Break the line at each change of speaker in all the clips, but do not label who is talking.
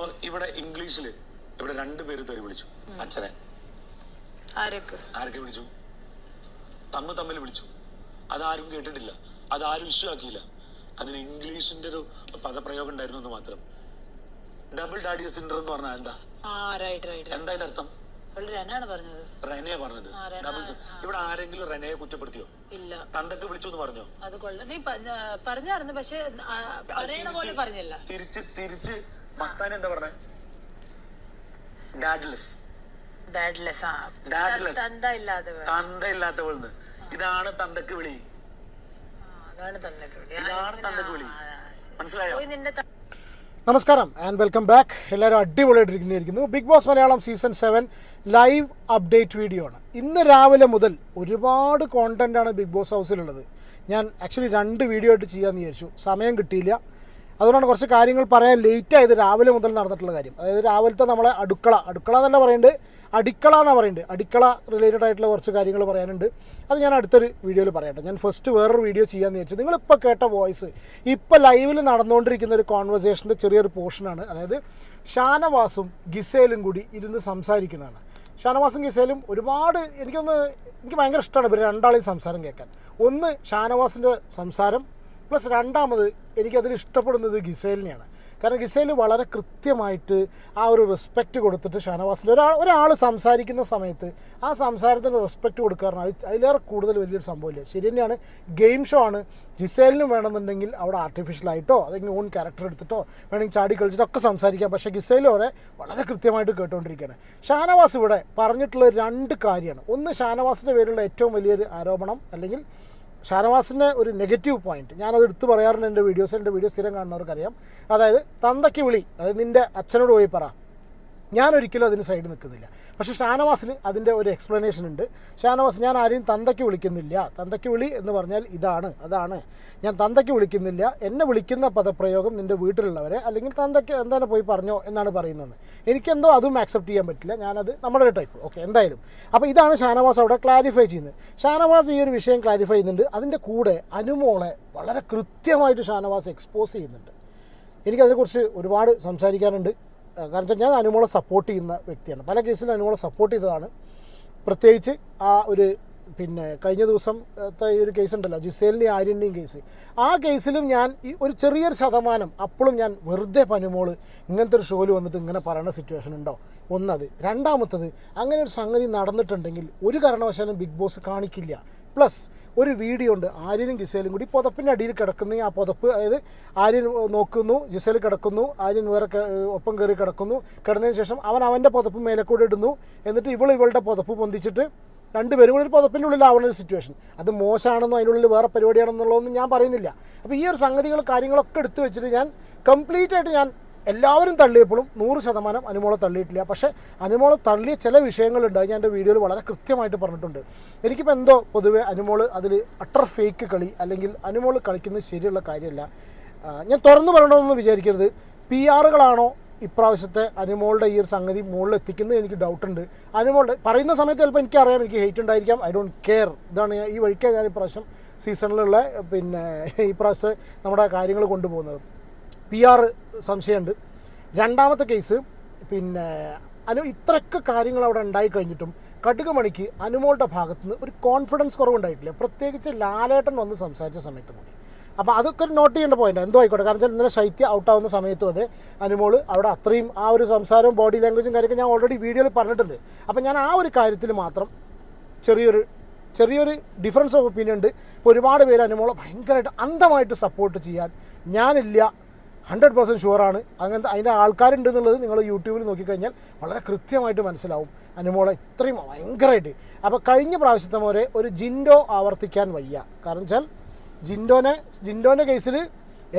ഇപ്പൊ ഇവിടെ ഇംഗ്ലീഷിൽ ഇവിടെ രണ്ടുപേര് തെറി വിളിച്ചു. അച്ഛനെ.
ആരൊക്കെ?
വിളിച്ചു? തമ്മ് തമ്മിൽ വിളിച്ചു. അതാരും കേട്ടിട്ടില്ല. അതാരും ഇഷ്യൂ ആക്കിയില്ല. അതിന് ഇംഗ്ലീഷിന്റെ ഒരു പദപ്രയോഗം ഉണ്ടായിരുന്നു എന്ന് മാത്രം. ഡബിൾ ഡാഡിയ സിൻഡ്രം എന്ന് പറഞ്ഞാൽ എന്താ? എന്താ അതിന്റെ അർത്ഥം? റെനയെ പറഞ്ഞത്. ഡബിൾ ഇവിടെ ആരെങ്കിലും റെനയെ കുറ്റപ്പെടുത്തിയോ?
ഇല്ല.
തന്തക്ക് വിളിച്ചു എന്ന് പറഞ്ഞോ?
അത് കൊള്ളാം. നീ പറഞ്ഞായിരുന്നു പക്ഷെ പറയണ പോലെ പറഞ്ഞില്ല.
തിരിച്ച് തിരിച്ച് മസ്താനി എന്താ പറഞ്ഞേ? ഡാഡ്ലെസ്
ഡാഡ്ലെസ് ആ.
ഡാഡ്ലെസ്
തന്ത ഇല്ലാതെ.
തന്ത ഇല്ലാത്തവൾന്ന് ഇതാണ് തന്തക്ക് വിളി.
അതാണ് തന്തക്ക് വിളി.
ഇതാണ് തന്തക്ക് വിളി. മനസ്സിലായോ?
പോയി നിന്റെ ത-
നമസ്കാരം ആൻഡ് വെൽക്കം ബാക്ക് എല്ലാവരും അടിപൊളിയായിട്ടിരിക്കുന്നു Bigg Boss Malayalam season seven live update video ആണ്. ഇന്ന് രാവിലെ മുതൽ ഒരുപാട് കോണ്ടന്റാണ് ബിഗ് ബോസ് ഹൗസിലുള്ളത് ഞാൻ ആക്ച്വലി രണ്ട് വീഡിയോ ആയിട്ട് ചെയ്യാമെന്ന് വിചാരിച്ചു. സമയം കിട്ടിയില്ല. അതുകൊണ്ടാണ് കുറച്ച് കാര്യങ്ങൾ പറയാൻ ലേറ്റ് ആയത് രാവിലെ മുതൽ നടന്നിട്ടുള്ള കാര്യം. അതായത് രാവിലത്തെ നമ്മളെ അടുക്കള. അടുക്കള തന്നെ പറയുന്നുണ്ട് അടിക്കള എന്നാണ് പറയുന്നത് അടിക്കള റിലേറ്റഡ് ആയിട്ടുള്ള കുറച്ച് കാര്യങ്ങൾ പറയാനുണ്ട്. അത് ഞാൻ അടുത്തൊരു വീഡിയോയിൽ പറയട്ടെ. ഞാൻ ഫസ്റ്റ് വേറൊരു വീഡിയോ ചെയ്യാമെന്ന് വിചാരിച്ചു. നിങ്ങളിപ്പോൾ കേട്ട വോയിസ് ഇപ്പോൾ ലൈവിൽ നടന്നുകൊണ്ടിരിക്കുന്ന ഒരു കോൺവെർസേഷന്റെ ചെറിയൊരു പോർഷനാണ് അതായത് ഷാനവാസും ഗിസേലും കൂടി ഇരുന്ന് സംസാരിക്കുന്നതാണ്. ഷാനവാസും ഗിസേലും ഒരുപാട് എനിക്കൊന്ന് എനിക്ക് ഭയങ്കര ഇഷ്ടമാണ് ഇവർ രണ്ടാളെയും സംസാരം കേൾക്കാൻ. ഒന്ന് ഷാനവാസിന്റെ സംസാരം പ്ലസ് രണ്ടാമത് എനിക്കതിൽ ഇഷ്ടപ്പെടുന്നത് ഗിസേലിനെയാണ്. കാരണം ഗിസേൽ വളരെ കൃത്യമായിട്ട് ആ ഒരു റെസ്പെക്റ്റ് കൊടുത്തിട്ട് ഷാനവാസിന്റെ ഒരാൾ ഒരാൾ സംസാരിക്കുന്ന സമയത്ത് ആ സംസാരത്തിന് റെസ്പെക്റ്റ് കൊടുക്കാറുണ്ട് അത് അതിലേറെ കൂടുതൽ വലിയൊരു സംഭവമില്ല. ശരി തന്നെയാണ്. ഗെയിം ഷോ ആണ്. ജിസേലിനും വേണമെന്നുണ്ടെങ്കിൽ അവിടെ ആർട്ടിഫിഷ്യലായിട്ടോ അല്ലെങ്കിൽ ഓൺ ക്യാരക്ടർ എടുത്തിട്ടോ വേണമെങ്കിൽ ചാടി കളിച്ചിട്ടൊക്കെ സംസാരിക്കാം. പക്ഷേ ഗിസേൽ അവിടെ വളരെ കൃത്യമായിട്ട് കേട്ടുകൊണ്ടിരിക്കുകയാണ് ഷാനവാസ് ഇവിടെ പറഞ്ഞിട്ടുള്ള രണ്ട് കാര്യമാണ്. ഒന്ന് ഷാനവാസിന്റെ പേരിലുള്ള ഏറ്റവും വലിയൊരു ആരോപണം അല്ലെങ്കിൽ ഷാനവാസിന്റെ ഒരു നെഗറ്റീവ് പോയിന്റ് ഞാനത് എടുത്തു പറയാറുണ്ട് എന്റെ വീഡിയോസ് എന്റെ വീഡിയോ സ്ഥിരം കാണുന്നവർക്കറിയാം. അതായത് തന്തയ്ക്ക് വിളി അതായത് നിന്റെ അച്ഛനോട് പോയി പറ. ഞാൻ ഒരിക്കലും അതിന് സൈഡ് നിൽക്കുന്നില്ല. പക്ഷേ ഷാനവാസിന് അതിന്റെ ഒരു എക്സ്പ്ലനേഷൻ ഉണ്ട്. ഷാനവാസ് ഞാൻ ആരെയും തന്തയ്ക്ക് വിളിക്കുന്നില്ല. തന്തയ്ക്ക് വിളി എന്ന് പറഞ്ഞാൽ ഇതാണ് അതാണ്. ഞാൻ തന്തയ്ക്ക് വിളിക്കുന്നില്ല. എന്നെ വിളിക്കുന്ന പദപ്രയോഗം നിന്റെ വീട്ടിലുള്ളവരെ അല്ലെങ്കിൽ തന്തയ്ക്ക് എന്താണ് പോയി പറഞ്ഞോ എന്നാണ് പറയുന്നത്. എനിക്കെന്തോ അതും ആക്സെപ്റ്റ് ചെയ്യാൻ പറ്റില്ല. ഞാനത് നമ്മുടെ ടൈപ്പ് ഓക്കെ എന്തായാലും. അപ്പോൾ ഇതാണ് ഷാനവാസ് അവിടെ ക്ലാരിഫൈ ചെയ്യുന്നത്. ഷാനവാസ് ഈ ഒരു വിഷയം ക്ലാരിഫൈ ചെയ്യുന്നുണ്ട്. അതിന്റെ കൂടെ അനുമോളെ വളരെ കൃത്യമായിട്ട് ഷാനവാസ് എക്സ്പോസ് ചെയ്യുന്നുണ്ട്. എനിക്കതിനെക്കുറിച്ച് ഒരുപാട് സംസാരിക്കാനുണ്ട്. കാരണം വെച്ചാൽ ഞാൻ അനുമോളെ സപ്പോർട്ട് ചെയ്യുന്ന വ്യക്തിയാണ്. പല കേസിലും അനുമോളെ സപ്പോർട്ട് ചെയ്തതാണ്. പ്രത്യേകിച്ച് ആ ഒരു പിന്നെ കഴിഞ്ഞ ദിവസത്തെ ഈ ഒരു കേസ് ഉണ്ടല്ലോ ജിസേലിന്റെയും ആര്യന്റെയും കേസ് ആ കേസിലും ഞാൻ ഈ ഒരു ചെറിയൊരു ശതമാനം അപ്പോഴും ഞാൻ വെറുതെ പനുമോൾ ഇങ്ങനത്തെ ഒരു ഷോയിൽ വന്നിട്ട് ഇങ്ങനെ പറയുന്ന സിറ്റുവേഷൻ ഉണ്ടോ? ഒന്നത്. രണ്ടാമത്തത് അങ്ങനെ ഒരു സംഗതി നടന്നിട്ടുണ്ടെങ്കിൽ ഒരു കാരണവശാലും ബിഗ് ബോസ് കാണിക്കില്ല. പ്ലസ് ഒരു വീഡിയോ ഉണ്ട്. ആര്യനും ജിസേലും കൂടി പുതപ്പിന്റെ അടിയിൽ കിടക്കുന്ന. ആ പുതപ്പ് അതായത് ആര്യൻ നോക്കുന്നു ജിസേൽ കിടക്കുന്നു ആര്യൻ വേറെ ഒപ്പം കയറി കിടക്കുന്നു. കിടന്നതിന് ശേഷം അവൻ അവന്റെ പുതപ്പ് മേലെ കൂടെ ഇടുന്നു. എന്നിട്ട് ഇവൾ ഇവളുടെ പുതപ്പ് പൊന്തിച്ചിട്ട് രണ്ടുപേരും കൂടി ഒരു പുതപ്പിന്റെ ഉള്ളിലാവുന്ന ഒരു സിറ്റുവേഷൻ അത് മോശമാണെന്നോ അതിനുള്ളിൽ വേറെ പരിപാടിയാണെന്നുള്ളതൊന്നും ഞാൻ പറയുന്നില്ല. അപ്പോൾ ഈ ഒരു സംഗതികൾ കാര്യങ്ങളൊക്കെ എടുത്തു വെച്ചിട്ട് ഞാൻ കംപ്ലീറ്റ് ആയിട്ട് ഞാൻ എല്ലാവരും തള്ളിയപ്പോഴും നൂറ് ശതമാനം അനുമോളെ തള്ളിയിട്ടില്ല. പക്ഷേ അനുമോളെ തള്ളിയ ചില വിഷയങ്ങളുണ്ട് അത് ഞാൻ എന്റെ വീഡിയോയിൽ വളരെ കൃത്യമായിട്ട് പറഞ്ഞിട്ടുണ്ട്. എനിക്കിപ്പോൾ എന്തോ പൊതുവേ അനുമോൾ അതിൽ അട്ടർ ഫേക്ക് കളി അല്ലെങ്കിൽ അനുമോൾ കളിക്കുന്നത് ശരിയുള്ള കാര്യമല്ല. ഞാൻ തുറന്നു പറയണമെന്ന് വിചാരിക്കരുത്. പി ആറുകളാണോ ഇപ്രാവശ്യത്തെ അനുമോളുടെ ഈ ഒരു സംഗതി മുകളിൽ എത്തിക്കുന്നത് എനിക്ക് ഡൗട്ടുണ്ട് അനുമോളുടെ പറയുന്ന സമയത്ത് ചിലപ്പോൾ എനിക്കറിയാം എനിക്ക് ഹെയ്റ്റ് ഉണ്ടായിരിക്കാം. ഐ ഡോണ്ട് കെയർ ഇതാണ് ഈ വഴിക്കാണ് ഞാൻ ഇപ്രാവശ്യം സീസണിലുള്ള പിന്നെ ഈ പ്രാവശ്യം നമ്മുടെ കാര്യങ്ങൾ കൊണ്ടുപോകുന്നത്. പി ആർ സംശയമുണ്ട്. രണ്ടാമത്തെ കേസ് പിന്നെ അനു ഇത്രയൊക്കെ കാര്യങ്ങൾ അവിടെ ഉണ്ടായി കഴിഞ്ഞിട്ടും കടുകുമണിക്ക് അനുമോളുടെ ഭാഗത്ത് നിന്ന് ഒരു കോൺഫിഡൻസ് കുറവുണ്ടായിട്ടില്ല. പ്രത്യേകിച്ച് ലാലേട്ടൻ വന്ന് സംസാരിച്ച സമയത്ത് കൂടി. അപ്പോൾ അതൊക്കെ ഒരു നോട്ട് ചെയ്യേണ്ട പോയിന്റ് എന്തോ ആയിക്കോട്ടെ. കാരണം വെച്ചാൽ ഇന്നലെ ശൈത്യ ഔട്ടാവുന്ന സമയത്തും അതെ അനുമോൾ അവിടെ അത്രയും ആ ഒരു സംസാരവും ബോഡി ലാംഗ്വേജും കാര്യമൊക്കെ ഞാൻ ഓൾറെഡി വീഡിയോയിൽ പറഞ്ഞിട്ടുണ്ട്. അപ്പോൾ ഞാൻ ആ ഒരു കാര്യത്തിൽ മാത്രം ചെറിയൊരു ചെറിയൊരു ഡിഫറൻസ് ഓഫ് ഒപ്പീനിയൻ ഉണ്ട്. ഇപ്പോൾ ഒരുപാട് പേര് അനുമോളെ ഭയങ്കരമായിട്ട് അന്ധമായിട്ട് സപ്പോർട്ട് ചെയ്യാൻ ഞാനില്ല ഹൺഡ്രഡ് പെർസെന്റ് ഷുവറാണ് അങ്ങനത്തെ അതിന്റെ ആൾക്കാരുണ്ട് എന്നുള്ളത് നിങ്ങൾ യൂട്യൂബിൽ നോക്കിക്കഴിഞ്ഞാൽ വളരെ കൃത്യമായിട്ട് മനസ്സിലാവും. അനുമോളെ ഇത്രയും ഭയങ്കരമായിട്ട്. അപ്പോൾ കഴിഞ്ഞ പ്രാവശ്യത്തെ പോലെ ഒരു ജിൻഡോ ആവർത്തിക്കാൻ വയ്യ. കാരണം വെച്ചാൽ ജിൻഡോനെ ജിൻഡോന്റെ കേസിൽ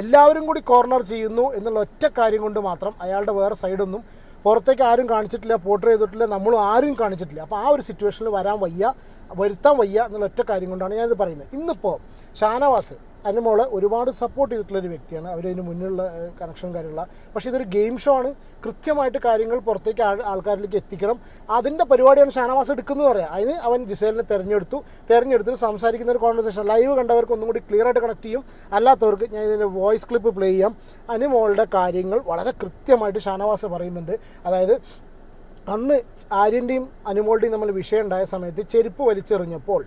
എല്ലാവരും കൂടി കോർണർ ചെയ്യുന്നു എന്നുള്ള ഒറ്റ കാര്യം കൊണ്ട് മാത്രം അയാളുടെ വേറെ സൈഡൊന്നും പുറത്തേക്ക് ആരും കാണിച്ചിട്ടില്ല പോർട്ട്രേ ചെയ്തിട്ടില്ല നമ്മളും ആരും കാണിച്ചിട്ടില്ല. അപ്പോൾ ആ ഒരു സിറ്റുവേഷനിൽ വരാൻ വയ്യ വരുത്താൻ വയ്യ എന്നുള്ള ഒറ്റ കാര്യം കൊണ്ടാണ് ഞാനിത് പറയുന്നത്. ഇന്നിപ്പോൾ ഷാനവാസ് അനുമോളെ ഒരുപാട് സപ്പോർട്ട് ചെയ്തിട്ടുള്ള ഒരു വ്യക്തിയാണ്. അവരതിന് മുന്നിലുള്ള കണക്ഷൻ കാര്യമുള്ള പക്ഷേ ഇതൊരു ഗെയിം ഷോ ആണ്. കൃത്യമായിട്ട് കാര്യങ്ങൾ പുറത്തേക്ക് ആൾക്കാരിലേക്ക് എത്തിക്കണം. അതിന്റെ പരിപാടിയാണ് ഷാനവാസ് എടുക്കുന്നത് പറയാം. അതിന് അവൻ ജിസേലിനെ തിരഞ്ഞെടുത്തു. തിരഞ്ഞെടുത്തിട്ട് സംസാരിക്കുന്ന ഒരു കോൺവെർസേഷൻ ലൈവ് കണ്ടവർക്ക് ഒന്നും കൂടി ക്ലിയർ ആയിട്ട് കണക്ട് ചെയ്യും. അല്ലാത്തവർക്ക് ഞാൻ ഇതിന്റെ വോയിസ് ക്ലിപ്പ് പ്ലേ ചെയ്യാം. അനുമോളുടെ കാര്യങ്ങൾ വളരെ കൃത്യമായിട്ട് ഷാനവാസ് പറയുന്നുണ്ട്. അതായത് അന്ന് ആര്യന്റെയും അനുമോളുടെയും തമ്മിൽ വിഷയം ഉണ്ടായ സമയത്ത് ചെരുപ്പ് വലിച്ചെറിഞ്ഞപ്പോൾ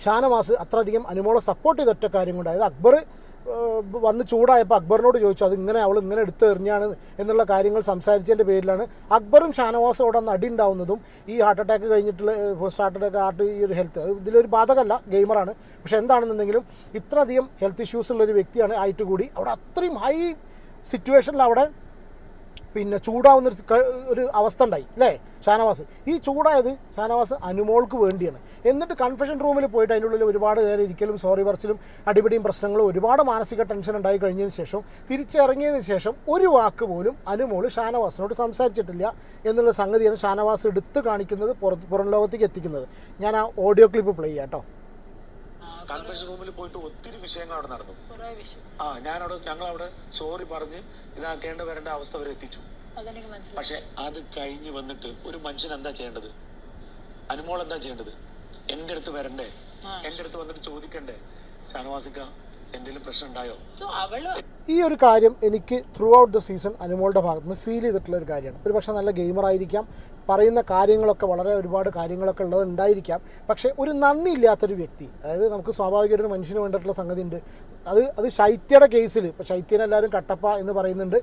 ഷാനവാസ് അത്ര അധികം അനുമോളെ സപ്പോർട്ട് ചെയ്ത ഒറ്റ കാര്യം കൊണ്ട്. അതായത് അക്ബർ വന്ന് ചൂടായപ്പോൾ അക്ബറിനോട് ചോദിച്ചു അത് ഇങ്ങനെ അവൾ ഇങ്ങനെ എടുത്ത് എറിഞ്ഞാണ് എന്നുള്ള കാര്യങ്ങൾ സംസാരിച്ചതിന്റെ പേരിലാണ് അക്ബറും ഷാനവാസും അവിടെ അടി ഉണ്ടാവുന്നതും ഈ ഹാർട്ട് അറ്റാക്ക് കഴിഞ്ഞിട്ടുള്ള ഫസ്റ്റ് ഹാർട്ട് അറ്റാക്ക് ഹാർട്ട് ഈ ഒരു ഹെൽത്ത് ഇതിലൊരു ബാധകമല്ല ഗെയിമറാണ് പക്ഷേ എന്താണെന്നുണ്ടെങ്കിലും ഇത്രയധികം ഹെൽത്ത് ഇഷ്യൂസ് ഉള്ളൊരു വ്യക്തിയാണ് ആയിട്ട് കൂടി അവിടെ അത്രയും ഹൈ സിറ്റുവേഷനിൽ അവിടെ പിന്നെ ചൂടാവുന്ന ഒരു അവസ്ഥ ഉണ്ടായി അല്ലേ? ഷാനവാസ്. ഈ ചൂടായത് ഷാനവാസ് അനുമോൾക്ക് വേണ്ടിയാണ്. എന്നിട്ട് കൺഫെഷൻ റൂമിൽ പോയിട്ട് അതിന്റെ ഉള്ളിൽ ഒരുപാട് നേരം ഇരിക്കലും സോറി പറച്ചിലും അടിപിടിയും പ്രശ്നങ്ങളും ഒരുപാട് മാനസിക ടെൻഷൻ ഉണ്ടായി കഴിഞ്ഞതിന് ശേഷം തിരിച്ചിറങ്ങിയതിന് ശേഷം ഒരു വാക്ക് പോലും അനുമോൾ ഷാനവാസിനോട് സംസാരിച്ചിട്ടില്ല എന്നുള്ള സംഗതിയാണ് ഷാനവാസ് എടുത്ത് കാണിക്കുന്നത് പുറം ലോകത്തേക്ക് എത്തിക്കുന്നത്. ഞാൻ ആ ഓഡിയോ ക്ലിപ്പ് പ്ലേ ചെയ്യാം കേട്ടോ
കൺഫെഷൻ റൂമിൽ പോയിട്ട് ഒത്തിരി വിഷയങ്ങൾ അവിടെ നടന്നു.
കുറെ വിഷയം.
ആ ഞാനവിടെ ഞങ്ങളവിടെ സോറി പറഞ്ഞ് ഇതാക്കേണ്ട വരേണ്ട അവസ്ഥ വരെ എത്തിച്ചു. പക്ഷെ അത് കഴിഞ്ഞ് വന്നിട്ട് ഒരു മനുഷ്യൻ എന്താ ചെയ്യേണ്ടത്? അനുമോൾ എന്താ ചെയ്യേണ്ടത്? എന്റെ അടുത്ത് വരണ്ടേ? എന്റെ അടുത്ത് വന്നിട്ട് ചോദിക്കണ്ടേ? ഷാനവാസിക്ക എന്തെങ്കിലും പ്രശ്നം ഉണ്ടായോ?
അവൾ
ഈ ഒരു കാര്യം എനിക്ക് ത്രൂ ഔട്ട് ദ സീസൺ അനുമോളുടെ ഭാഗത്ത് നിന്ന് ഫീൽ ചെയ്തിട്ടുള്ള ഒരു കാര്യമാണ്. ഒരു പക്ഷേ നല്ല ഗെയിമർ ആയിരിക്കാം പറയുന്ന കാര്യങ്ങളൊക്കെ വളരെ ഒരുപാട് കാര്യങ്ങളൊക്കെ ഉള്ളത് ഉണ്ടായിരിക്കാം. പക്ഷേ ഒരു നന്ദി ഇല്ലാത്തൊരു വ്യക്തി അതായത് നമുക്ക് സ്വാഭാവികമായിട്ട് മനുഷ്യന് വേണ്ടിയിട്ടുള്ള സംഗതി ഉണ്ട് അത് അത് ശൈത്യയുടെ കേസിൽ ഇപ്പോൾ ശൈത്യനെ എല്ലാവരും കട്ടപ്പ എന്ന് പറയുന്നുണ്ട്.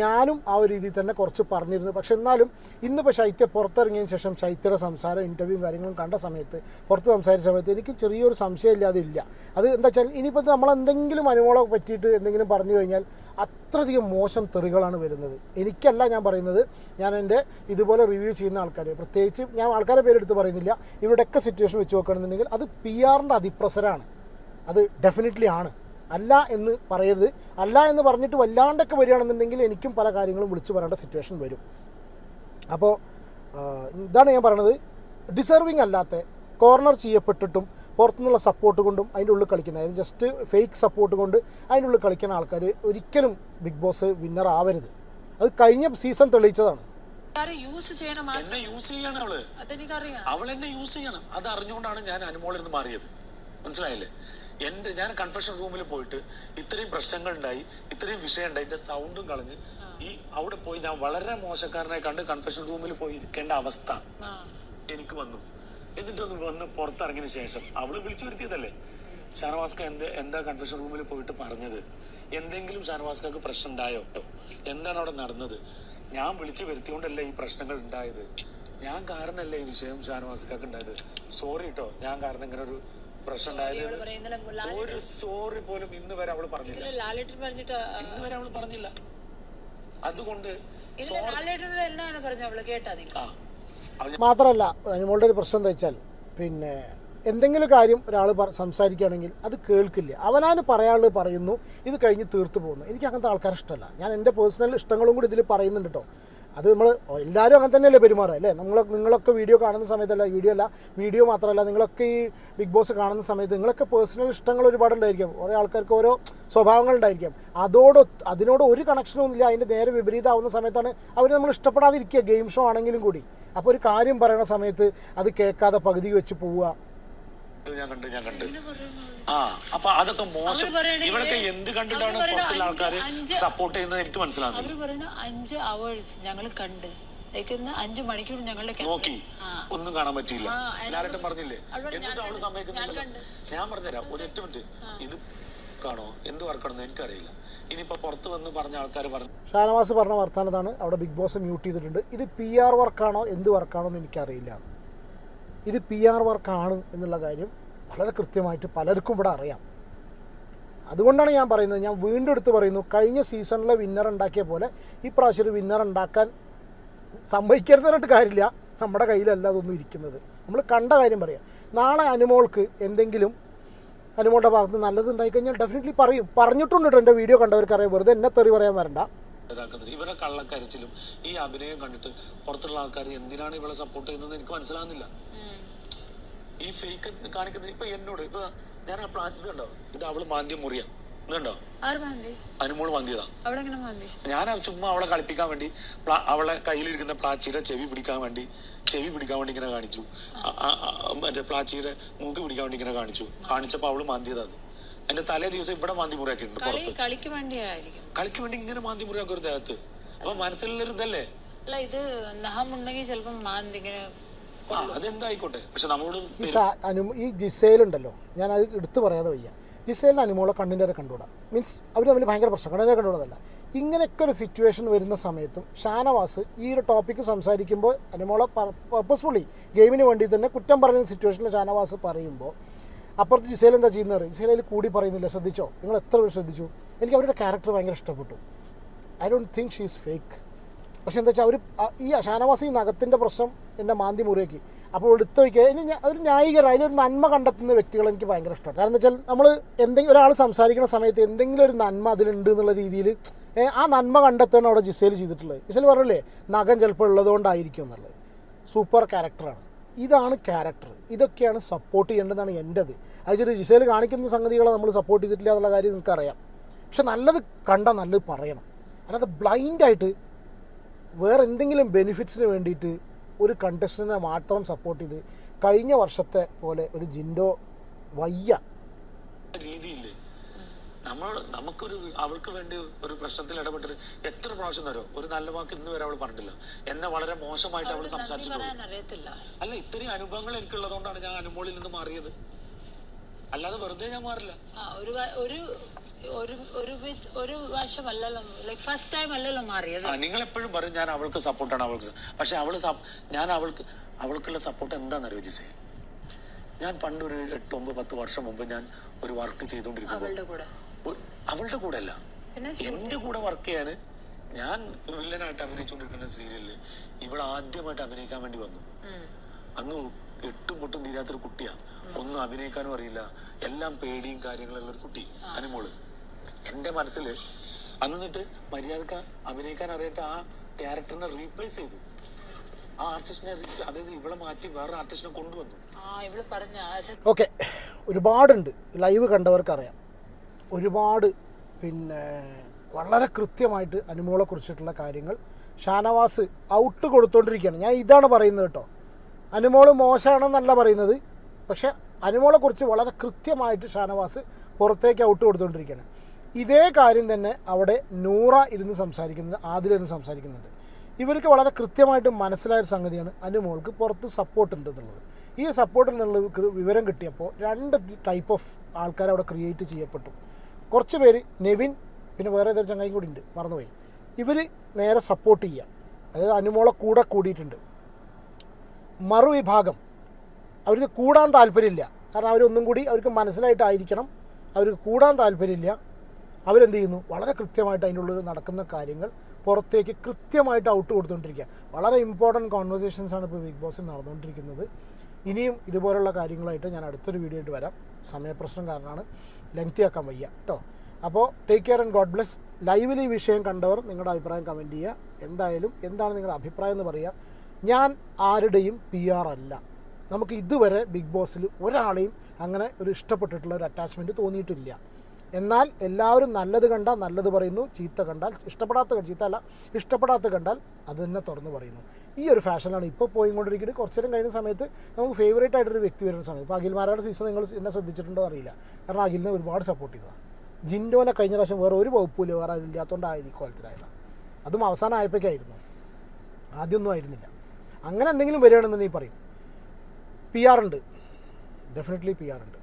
ഞാനും ആ ഒരു രീതിയിൽ തന്നെ കുറച്ച് പറഞ്ഞിരുന്നു. പക്ഷെ എന്നാലും ഇന്നിപ്പോൾ ശൈത്യ പുറത്തിറങ്ങിയതിന് ശേഷം ശൈത്യയുടെ സംസാരം ഇന്റർവ്യൂവും കാര്യങ്ങളും കണ്ട സമയത്ത് പുറത്ത് സംസാരിച്ച സമയത്ത് എനിക്ക് ചെറിയൊരു സംശയം ഇല്ലാതെ ഇല്ല. അത് എന്താ വെച്ചാൽ ഇനിയിപ്പോൾ നമ്മൾ എന്തെങ്കിലും പറ്റിയിട്ട് എന്തെങ്കിലും പറഞ്ഞു കഴിഞ്ഞാൽ അത്രയധികം മോശം തെറികളാണ് വരുന്നത്. എനിക്കല്ല ഞാൻ പറയുന്നത്. ഞാൻ എന്റെ ഇതുപോലെ റിവ്യൂ ചെയ്യുന്ന ആൾക്കാർ പ്രത്യേകിച്ച് ഞാൻ ആൾക്കാരെ പേരെടുത്ത് പറയുന്നില്ല. ഇവരുടെയൊക്കെ സിറ്റുവേഷൻ വെച്ച് നോക്കുകയാണെന്നുണ്ടെങ്കിൽ അത് പി ആറിന്റെ അതിപ്രസരാണ്. അത് ഡെഫിനറ്റ്ലി ആണ്. അല്ല എന്ന് പറയരുത്. അല്ല എന്ന് പറഞ്ഞിട്ട് വല്ലാണ്ടൊക്കെ വരികയാണെന്നുണ്ടെങ്കിൽ എനിക്കും പല കാര്യങ്ങളും വിളിച്ചു പറയേണ്ട സിറ്റുവേഷൻ വരും. അപ്പോൾ ഇതാണ് ഞാൻ പറയണത്. ഡിസർവിങ് അല്ലാത്ത കോർണർ ചെയ്യപ്പെട്ടിട്ടും പുറത്തുനിന്നുള്ള സപ്പോർട്ട് കൊണ്ടും അതിന്റെ ഉള്ളിൽ കളിക്കുന്ന അതായത് ജസ്റ്റ് ഫേക്ക് സപ്പോർട്ട് കൊണ്ട് അതിന്റെ ഉള്ളിൽ കളിക്കുന്ന ആൾക്കാർ ഒരിക്കലും ബിഗ് ബോസ് വിന്നർ ആവരുത്. അത് കഴിഞ്ഞ സീസൺ തെളിയിച്ചതാണ്.
എന്നെ യൂസ് ചെയ്യാണ്
അവൾ.
അവൾ എന്നെ യൂസ് ചെയ്യണം. അത് അറിഞ്ഞുകൊണ്ടാണ് ഞാൻ അനുമോളിൽ നിന്ന് മാറിയത്. മനസ്സിലായില്ലേ? എന്റെ ഞാൻ കൺഫെഷൻ റൂമിൽ പോയിട്ട് ഇത്രയും പ്രശ്നങ്ങൾ ഉണ്ടായി ഇത്രയും വിഷയം ഉണ്ടായി എന്റെ സൗണ്ടും കളഞ്ഞ് ഈ അവിടെ പോയി ഞാൻ വളരെ മോശക്കാരനായി കണ്ട് കൺഫെഷൻ റൂമിൽ പോയി ഇരിക്കേണ്ട അവസ്ഥ
ആ.
എനിക്ക് വന്നു. എന്നിട്ടൊന്ന് വന്ന് പുറത്തിറങ്ങിയ ശേഷം അവൾ വിളിച്ചു വരുത്തിയതല്ലേ? ഷാനവാസ്ക എന്ത് എന്താ കൺഫെഷൻ റൂമിൽ പോയിട്ട് പറഞ്ഞത്? എന്തെങ്കിലും ഷാനവാസ്കക്ക് പ്രശ്നം ഉണ്ടായോ? എന്താണ് അവിടെ നടന്നത്? ഞാൻ വിളിച്ചു വരുത്തിയോണ്ടല്ലേ ഈ പ്രശ്നങ്ങൾ ഉണ്ടായത്? ഞാൻ കാരണല്ലേ ഈ വിഷയം ഷാനവാസ്കക്ക് ഉണ്ടായത്? സോറി കേട്ടോ ഞാൻ കാരണം ഇങ്ങനെ ഒരു പ്രശ്നം ഉണ്ടായത്. ഒരു സോറി പോലും ഇന്ന് വരെ അവൾ പറഞ്ഞില്ല. ഇന്ന് വരെ അവൾ പറഞ്ഞില്ല. അതുകൊണ്ട്
ലാലേട്ടനോട് എന്താണ് പറഞ്ഞത്? അവൾ കേട്ടാ
ആ.
മാത്രമല്ല അനുമോളുടെ ഒരു പ്രശ്നം എന്താ വെച്ചാൽ പിന്നെ എന്തെങ്കിലും കാര്യം ഒരാൾ സംസാരിക്കുകയാണെങ്കിൽ അത് കേൾക്കില്ല. അവനാന് പറയാനുള്ളത് പറയുന്നു ഇത് കഴിഞ്ഞ് തീർത്തു പോകുന്നു. എനിക്ക് അങ്ങനത്തെ ആൾക്കാർ ഇഷ്ടമല്ല. ഞാൻ എന്റെ പേഴ്സണൽ ഇഷ്ടങ്ങളും കൂടി ഇതിൽ പറയുന്നുണ്ട് കേട്ടോ അത് നമ്മൾ എല്ലാവരും അങ്ങനെ തന്നെയല്ലേ പെരുമാറുക അല്ലേ? നമ്മൾ നിങ്ങളൊക്കെ വീഡിയോ കാണുന്ന സമയത്തല്ല വീഡിയോ അല്ല വീഡിയോ മാത്രമല്ല നിങ്ങളൊക്കെ ഈ ബിഗ് ബോസ് കാണുന്ന സമയത്ത് നിങ്ങളൊക്കെ പേഴ്സണൽ ഇഷ്ടങ്ങൾ ഒരുപാട് ഉണ്ടായിരിക്കും ഓരോ ആൾക്കാർക്ക് ഓരോ സ്വഭാവങ്ങൾ ഉണ്ടായിരിക്കും. അതോട് അതിനോട് ഒരു കണക്ഷനും ഇല്ല. അതിന്റെ നേരെ വിപരീതമാവുന്ന സമയത്താണ് അവർ നമ്മൾ ഇഷ്ടപ്പെടാതിരിക്കുക ഗെയിം ഷോ ആണെങ്കിലും കൂടി. അപ്പോൾ ഒരു കാര്യം പറയുന്ന സമയത്ത് അത് കേൾക്കാതെ പകുതി വെച്ച് പോവുക.
ഞാൻ കണ്ടു ഞാൻ കണ്ടു. ആ അപ്പൊ അതൊക്കെ മോശം. ഇവരൊക്കെ എന്ത് കണ്ടിട്ടാണ് പുറത്തുള്ള ആൾക്കാർ സപ്പോർട്ട് ചെയ്യുന്നത് എനിക്ക്
മനസ്സിലാകുന്നത് അഞ്ച് അവേഴ്സ് ഞങ്ങൾ കണ്ട്. അഞ്ചു മണിക്കൂർ ഞങ്ങളുടെ
നോക്കി. ഒന്നും കാണാൻ പറ്റിയില്ല. എല്ലാരും പറഞ്ഞില്ലേ?
ഞാൻ
എന്നിട്ട്
അവൾ.
സമ്മതിക്കുന്നില്ല
ഞാൻ
പറഞ്ഞുതരാം. ഒരു ഏറ്റവും മിനിറ്റ്. ഇത് കാണോ? എന്ത് വർക്കാണെന്ന് എനിക്കറിയില്ല. ഇനിയിപ്പോ പുറത്ത് വന്ന് പറഞ്ഞ ആൾക്കാർ പറഞ്ഞു
ഷാനവാസ് പറഞ്ഞ വർത്താനത്താണ് അവിടെ ബിഗ് ബോസ് മ്യൂട്ട് ചെയ്തിട്ടുണ്ട്. ഇത് പി ആർ വർക്കാണോ എന്ത് വർക്കാണോ എന്ന് എനിക്കറിയില്ല. ഇത് പി ആർ വർക്കാണ് എന്നുള്ള കാര്യം വളരെ കൃത്യമായിട്ട് പലർക്കും ഇവിടെ അറിയാം. അതുകൊണ്ടാണ് ഞാൻ പറയുന്നത് ഞാൻ വീണ്ടും എടുത്ത് പറയുന്നു കഴിഞ്ഞ സീസണിലെ വിന്നർ ഉണ്ടാക്കിയ പോലെ ഈ പ്രാവശ്യം വിന്നർ ഉണ്ടാക്കാൻ സംഭവിക്കരുതെന്നിട്ട് കാര്യമില്ല. നമ്മുടെ കയ്യിലല്ല അതൊന്നും ഇരിക്കുന്നത്. നമ്മൾ കണ്ട കാര്യം പറയാം. നാളെ അനുമോൾക്ക് എന്തെങ്കിലും അനുമോളുടെ ഭാഗത്ത് നല്ലത് കഴിഞ്ഞാൽ ഡെഫിനറ്റ്ലി പറയും. പറഞ്ഞിട്ടുണ്ട് എന്റെ വീഡിയോ കണ്ടവർക്ക് അറിയാം വെറുതെ എന്നെ തെറി പറയാൻ വരണ്ട.
ഇതാക്കുന്നത്. ഇവരെ കള്ളക്കരച്ചിലും ഈ അഭിനയം കണ്ടിട്ട് പുറത്തുള്ള ആൾക്കാർ എന്തിനാണ് ഇവളെ സപ്പോർട്ട് ചെയ്യുന്നത് എനിക്ക് മനസ്സിലാകുന്നില്ല ഈ ഫേക്ക് കാണിക്കുന്നത് ഇപ്പൊ എന്നോട് ഇപ്പൊ ഞാൻ ആ പ്ലാൻ ഇത് കണ്ടോ? ഇത് അവൾ മാന്ദ്യം മുറിയ.
ഇതുണ്ടോ
അനുമോൾ മാന്തിയതാ. ഞാൻ ചുമ്മാ അവളെ കളിപ്പിക്കാൻ വേണ്ടി അവളെ കയ്യിലിരിക്കുന്ന പ്ലാച്ചിയുടെ ചെവി പിടിക്കാൻ വേണ്ടി ചെവി പിടിക്കാൻ വേണ്ടി ഇങ്ങനെ കാണിച്ചു. മറ്റേ പ്ലാച്ചിയുടെ മൂക്ക് പിടിക്കാൻ വേണ്ടി ഇങ്ങനെ കാണിച്ചു. കാണിച്ചപ്പോ അവൾ മാന്തിയതാ അത്. എന്റെ തലേ ദിവസം ഇവിടെ മാന്തി മുറിയാക്കിയിട്ടുണ്ട്
കളി
പുറത്ത്.
കളിക്ക് വേണ്ടിയായിരിക്കും.
കളിക്ക് വേണ്ടി ഇങ്ങനെ മാന്തി മുറിയാക്കും ഒരു ദേഹത്ത്. അപ്പൊ മനസ്സിലുള്ളൊരു ഇതല്ലേ?
അല്ല ഇത് നഹമുണ്ടെങ്കിൽ ചിലപ്പം മാന്തി ഇങ്ങനെ
ആ അതെന്തായിക്കോട്ടെ? പക്ഷെ നമ്മളോട്
ഈ ഷാ അനു ഈ ജിസേലുണ്ടല്ലോ ഞാൻ അത് എടുത്തു പറയാതെ വയ്യ. ജിസേലിന് അനുമോളെ കണ്ണിന്റെ വരെ കണ്ടുകൂടാ. മീൻസ് അവർ തമ്മിൽ ഭയങ്കര പ്രശ്നം കണ്ണിന്റെ കണ്ടുകൂടതല്ല. ഇങ്ങനെയൊക്കെ ഒരു സിറ്റുവേഷൻ വരുന്ന സമയത്തും ഷാനവാസ് ഈ ഒരു ടോപ്പിക്ക് സംസാരിക്കുമ്പോൾ അനുമോളെ പർപ്പസ്ഫുള്ളി ഗെയിമിന് വേണ്ടി തന്നെ കുറ്റം പറയുന്ന സിറ്റുവേഷനിൽ ഷാനവാസ് പറയുമ്പോൾ അപ്പുറത്ത് ജിസേൽ എന്താ ചെയ്യുന്നത് ജിസേലയിൽ കൂടി പറയുന്നില്ല. ശ്രദ്ധിച്ചോ? നിങ്ങൾ എത്ര പേര് ശ്രദ്ധിച്ചു? എനിക്ക് അവരുടെ ക്യാരക്ടർ ഭയങ്കര ഇഷ്ടപ്പെട്ടു. I don't think she is fake പക്ഷെ എന്താ വെച്ചാൽ അവർ ഈ ഷാനവാസി നഗത്തിന്റെ പ്രശ്നം എന്നെ മാന്തി മുറിയാക്കി. അപ്പോൾ എടുത്ത് വയ്ക്കുക ഇനി ഒരു ന്യായീകര അതിലൊരു നന്മ കണ്ടെത്തുന്ന വ്യക്തികൾ എനിക്ക് ഭയങ്കര ഇഷ്ടമാണ്. കാരണം വെച്ചാൽ നമ്മൾ എന്തെങ്കിലും ഒരാൾ സംസാരിക്കുന്ന സമയത്ത് എന്തെങ്കിലും ഒരു നന്മ അതിലുണ്ട് എന്നുള്ള രീതിയിൽ ആ നന്മ കണ്ടെത്താണ് അവിടെ ജിസേൽ ചെയ്തിട്ടുള്ളത്. ജിസേൽ പറഞ്ഞല്ലേ നഖം ചിലപ്പോൾ ഉള്ളതുകൊണ്ടായിരിക്കും എന്നുള്ളത്. സൂപ്പർ ക്യാരക്ടറാണ് ഇതാണ് ക്യാരക്ടർ ഇതൊക്കെയാണ് സപ്പോർട്ട് ചെയ്യേണ്ടതാണ് എന്റെത് അത് ചെറിയ ജിസേൽ കാണിക്കുന്ന സംഗതികളെ നമ്മൾ സപ്പോർട്ട് ചെയ്തിട്ടില്ല എന്നുള്ള കാര്യം നിങ്ങൾക്കറിയാം പക്ഷെ നല്ലത് കണ്ടാൽ നല്ലത് പറയണം. അല്ലാതെ ബ്ലൈൻഡായിട്ട് വേറെ എന്തെങ്കിലും ബെനിഫിറ്റ്സിന് വേണ്ടിയിട്ട് ഒരു കണ്ടസ്റ്റന്റിനെ മാത്രം സപ്പോർട്ട് ചെയ്ത് കഴിഞ്ഞ വർഷത്തെ പോലെ ഒരു ജിൻഡോ വയ്യ.
രീതിയില്ലേ? നമ്മൾ നമുക്കൊരു അവൾക്ക് വേണ്ടി ഒരു പ്രശ്നത്തിൽ ഇടപെട്ടത് എത്ര പ്രാവശ്യം തരോ ഒരു നല്ല വാക്ക് ഇന്ന് വരെ അവൾ പറഞ്ഞിട്ടില്ല. എന്നെ വളരെ മോശമായിട്ട് അവൾ
സംസാരിച്ചു
സംസാരിച്ചിട്ടുള്ളൂ. അല്ല ഇത്രയും അനുഭവങ്ങൾ എനിക്കുള്ളതുകൊണ്ടാണ് ഞാൻ അനുമോളിൽ നിന്ന് മാറിയത്. അല്ലാതെ വെറുതെ ഞാൻ മാറില്ല.
ആ ഒരു വ- ഒരു ഒരു ഒരു ഒരു ലൈക്ക് ഫസ്റ്റ് ടൈം അല്ലല്ലോ മാറിയത്.
ആ നിങ്ങൾ എപ്പോഴും പറയും ഞാൻ അവൾക്ക് സപ്പോർട്ടാണ് അവൾക്ക് സ- പക്ഷെ അവൾ ഞാൻ അവൾക്ക് അവൾക്കുള്ള സപ്പോർട്ട് എന്താണെന്നറിയോ ജിസേ? ഞാൻ പണ്ടൊരു എട്ട് ഒമ്പത് പത്ത് വർഷം മുമ്പ് ഞാൻ ഒരു വർക്ക് ചെയ്തുകൊണ്ടിരിക്കുമ്പോൾ
അവളുടെ കൂടെ.
അവളുടെ കൂടെ അല്ല.
പിന്നെ
എന്റെ കൂടെ വർക്ക് ചെയ്യാന് ഞാൻ വില്ലനായിട്ട് അഭിനയിച്ചുകൊണ്ടിരിക്കുന്ന സീരിയലിൽ ഇവൾ ആദ്യമായിട്ട് അഭിനയിക്കാൻ വേണ്ടി വന്നു. അന്ന് എട്ടും പൊട്ടും തീരാത്തൊരു കുട്ടിയാ. ഒന്നും അഭിനയിക്കാനും അറിയില്ല. എല്ലാം പേടിയും കാര്യങ്ങളുള്ള ഒരു കുട്ടി അനുമോൾ. എന്റെ മനസ്സിൽ അന്ന് എന്നിട്ട് മര്യാദയ്ക്ക് അഭിനയിക്കാൻ അറിയട്ടെ ആ ക്യാരക്ടറിനെ റീപ്ലേസ് ചെയ്തു. ആ ആർട്ടിസ്റ്റിനെ അതായത് ഇവിടെ മാറ്റി വേറെ ആർട്ടിസ്റ്റിനെ കൊണ്ടുവന്നു.
ഓക്കെ ഒരുപാടുണ്ട്. ലൈവ് കണ്ടവർക്കറിയാം. ഒരുപാട് പിന്നെ വളരെ കൃത്യമായിട്ട് അനുമോളെ കുറിച്ചിട്ടുള്ള കാര്യങ്ങൾ ഷാനവാസ് ഔട്ട് കൊടുത്തോണ്ടിരിക്കുകയാണ്. ഞാൻ ഇതാണ് പറയുന്നത് കേട്ടോ. അനുമോൾ മോശമാണെന്നല്ല പറയുന്നത്. പക്ഷെ അനുമോളെക്കുറിച്ച് വളരെ കൃത്യമായിട്ട് ഷാനവാസ് പുറത്തേക്ക് ഔട്ട് കൊടുത്തുകൊണ്ടിരിക്കുകയാണ് ഇതേ കാര്യം തന്നെ അവിടെ നൂറ ഇരുന്ന് സംസാരിക്കുന്നുണ്ട് ആദിലിരുന്ന് സംസാരിക്കുന്നുണ്ട്. ഇവർക്ക് വളരെ കൃത്യമായിട്ട് മനസ്സിലായ ഒരു സംഗതിയാണ് അനുമോൾക്ക് പുറത്ത് സപ്പോർട്ട് ഉണ്ട് എന്നുള്ളത് ഈ സപ്പോർട്ടിൽ നിന്നുള്ള വിവരം കിട്ടിയപ്പോൾ രണ്ട് ടൈപ്പ് ഓഫ് ആൾക്കാർ അവിടെ ക്രിയേറ്റ് ചെയ്യപ്പെട്ടു. കുറച്ച് പേര് നെവിൻ പിന്നെ വേറെ ഏതൊരു ചങ്ങായി കൂടി ഉണ്ട് മറന്നുപോയി. ഇവർ നേരെ സപ്പോർട്ട് ചെയ്യുക. അതായത് അനുമോളെ കൂടെ കൂടിയിട്ടുണ്ട്. മറുവിഭാഗം. അവർക്ക് കൂടാൻ താല്പര്യമില്ല. കാരണം അവരൊന്നും കൂടി അവർക്ക് മനസ്സിലായിട്ടായിരിക്കണം. അവർക്ക് കൂടാൻ താല്പര്യമില്ല. അവരെന്ത് ചെയ്യുന്നു? വളരെ കൃത്യമായിട്ട് അതിന്റെ ഉള്ളിൽ നടക്കുന്ന കാര്യങ്ങൾ പുറത്തേക്ക് കൃത്യമായിട്ട് ഔട്ട് കൊടുത്തുകൊണ്ടിരിക്കുക വളരെ ഇമ്പോർട്ടന്റ് കോൺവെർസേഷൻസാണ് ഇപ്പോൾ ബിഗ് ബോസിൽ നടന്നുകൊണ്ടിരിക്കുന്നത് ഇനിയും ഇതുപോലുള്ള കാര്യങ്ങളായിട്ട് ഞാൻ അടുത്തൊരു വീഡിയോ ആയിട്ട് വരാം. സമയപ്രശ്നം കാരണമാണ്. ലെങ്തി ആക്കാൻ വയ്യ. കേട്ടോ അപ്പോൾ take care and God bless ലൈവിൽ ഈ വിഷയം കണ്ടവർ നിങ്ങളുടെ അഭിപ്രായം കമന്റ് ചെയ്യുക. എന്തായാലും എന്താണ് നിങ്ങളുടെ അഭിപ്രായം എന്ന് പറയുക. ഞാൻ ആരുടെയും പി ആർ അല്ല. നമുക്ക് ഇതുവരെ ബിഗ് ബോസിൽ ഒരാളെയും അങ്ങനെ ഒരു ഇഷ്ടപ്പെട്ടിട്ടുള്ള ഒരു അറ്റാച്ച്മെന്റ് തോന്നിയിട്ടില്ല. എന്നാൽ എല്ലാവരും നല്ലത് കണ്ടാൽ നല്ലത് പറയുന്നു ചീത്ത കണ്ടാൽ ഇഷ്ടപ്പെടാത്ത ചീത്ത അല്ല ഇഷ്ടപ്പെടാത്ത കണ്ടാൽ അത് തന്നെ തുറന്ന് പറയുന്നു. ഈ ഒരു ഫാഷനാണ് ഇപ്പോൾ പോയിക്കൊണ്ടിരിക്കുന്നത്. കുറച്ച് നേരം കഴിഞ്ഞ സമയത്ത് നമുക്ക് ഫേവറേറ്റ് ആയിട്ടൊരു വ്യക്തി വരുന്ന സമയത്ത് ഇപ്പോൾ അഖിൽമാരുടെ സീസൺ നിങ്ങൾ എന്നെ ശ്രദ്ധിച്ചിട്ടുണ്ടോ അറിയില്ല. കാരണം അഖിലിനെ ഒരുപാട് സപ്പോർട്ട് ചെയ്തതാണ് ജിൻഡോനെ കഴിഞ്ഞ പ്രാവശ്യം വേറെ ഒരു വകുപ്പില്ല വേറെ ഇല്ലാത്തതുകൊണ്ടായിരിക്കും അതും അവസാനം ആയപ്പോഴേക്കായിരുന്നു ആദ്യമൊന്നും ആയിരുന്നില്ല. അങ്ങനെ എന്തെങ്കിലും വരികയാണെന്നുണ്ടെങ്കിൽ പറയും. പി ആർ ഉണ്ട്. ഡെഫിനറ്റ്ലി പി ആർ ഉണ്ട്.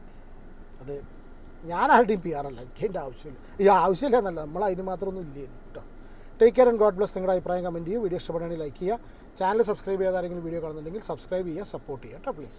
അത് ഞാൻ ആരുടെയും പി ആർ അല്ല. എനിക്ക് എന്റെ ആവശ്യമില്ല. ഈ ആവശ്യമില്ല എന്നല്ല. നമ്മൾ അതിന് മാത്രമൊന്നും ഇല്ല കേട്ടോ. Take care and God bless നിങ്ങളുടെ അഭിപ്രായം കമന്റ് ചെയ്യുക വീഡിയോ ഇഷ്ടപ്പെടുകയാണെങ്കിൽ ലൈക്ക് ചെയ്യുക. ചാനൽ സബ്സ്ക്രൈബ് ചെയ്യാതെ ആരെങ്കിലും വീഡിയോ കാണുന്നുണ്ടെങ്കിൽ സബ്സ്ക്രൈബ് ചെയ്യുക സപ്പോർട്ട് ചെയ്യുക കേട്ടോ പ്ലീസ്